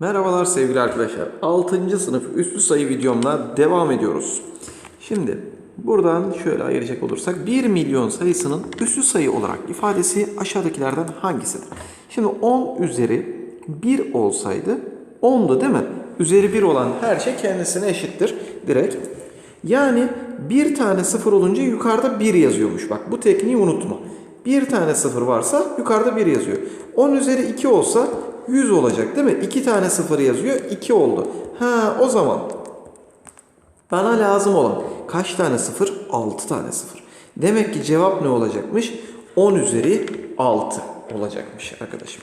Merhabalar sevgili arkadaşlar. 6. sınıf üslü sayı videomla devam ediyoruz. Şimdi buradan şöyle ayıracak olursak 1 milyon sayısının üslü sayı olarak ifadesi aşağıdakilerden hangisidir? Şimdi 10 üzeri 1 olsaydı 10'du değil mi? Üzeri 1 olan her şey kendisine eşittir direkt. Yani bir tane sıfır olunca yukarıda 1 yazıyormuş. Bak bu tekniği unutma. Bir tane sıfır varsa yukarıda 1 yazıyor. 10 üzeri 2 olsa 100 olacak değil mi? 2 tane sıfır yazıyor 2 oldu. Ha o zaman bana lazım olan kaç tane sıfır? 6 tane sıfır. Demek ki cevap ne olacakmış? 10 üzeri 6 olacakmış arkadaşım.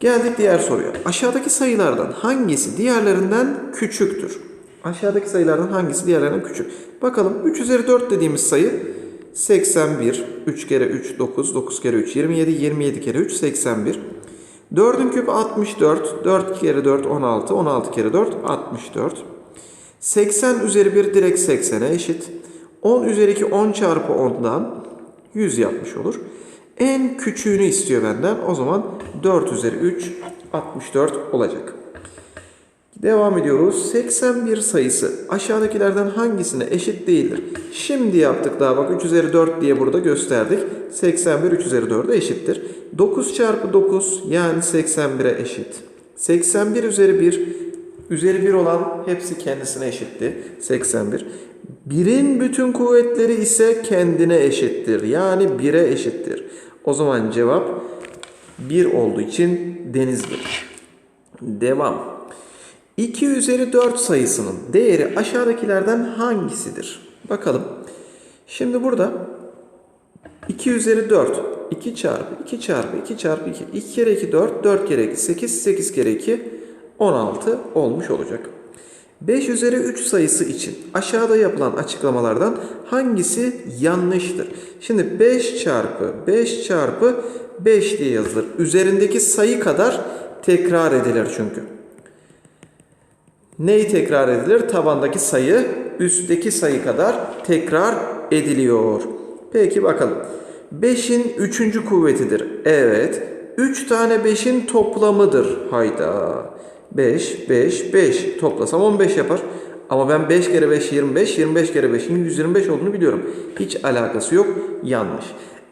Geldik diğer soruya. Aşağıdaki sayılardan hangisi diğerlerinden küçüktür? Aşağıdaki sayılardan hangisi diğerlerinden küçük? Bakalım 3 üzeri 4 dediğimiz sayı 81. 3 kere 3 9, 9 kere 3 27, 27 kere 3 81. 4'ün küpü 64. 4 kere 4 16, 16 kere 4 64. 80 üzeri 1 direkt 80'e eşit. 10 üzeri 2 10 çarpı 10'dan 100 yapmış olur. En küçüğünü istiyor benden. O zaman 4 üzeri 3 64 olacak. Devam ediyoruz. 81 sayısı aşağıdakilerden hangisine eşit değildir? Şimdi yaptık daha bak 3 üzeri 4 diye burada gösterdik. 81 3 üzeri 4'e eşittir. 9 çarpı 9 yani 81'e eşit. 81 üzeri 1 üzeri 1 olan hepsi kendisine eşitti. 81. 1'in bütün kuvvetleri ise kendine eşittir. Yani 1'e eşittir. O zaman cevap 1 olduğu için denizdir. Devam. 2 üzeri 4 sayısının değeri aşağıdakilerden hangisidir? Bakalım. Şimdi burada 2 üzeri 4. 2 çarpı 2 çarpı 2 çarpı 2. 2 kere 2 4. 4 kere 2 8. 8 kere 2 16 olmuş olacak. 5 üzeri 3 sayısı için aşağıda yapılan açıklamalardan hangisi yanlıştır? Şimdi 5 çarpı 5 çarpı 5 diye yazılır. Üzerindeki sayı kadar tekrar edilir çünkü. Neyi tekrar edilir? Tabandaki sayı üstteki sayı kadar tekrar ediliyor. Peki bakalım. 5'in 3. kuvvetidir. Evet. 3 tane 5'in toplamıdır. Hayda. 5, 5, 5. Toplasam 15 yapar. Ama ben 5 kere 5 25, 25 kere 5'in 125 olduğunu biliyorum. Hiç alakası yok. Yanlış.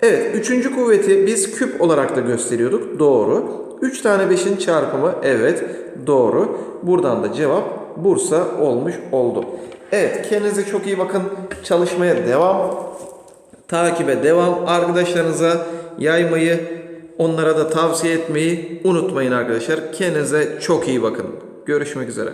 Evet, üçüncü kuvveti biz küp olarak da gösteriyorduk. Doğru. 3 tane 5'in çarpımı evet doğru. Buradan da cevap Bursa olmuş oldu. Evet kendinize çok iyi bakın. Çalışmaya devam. Takibe devam. Arkadaşlarınıza yaymayı, onlara da tavsiye etmeyi unutmayın arkadaşlar. Kendinize çok iyi bakın. Görüşmek üzere.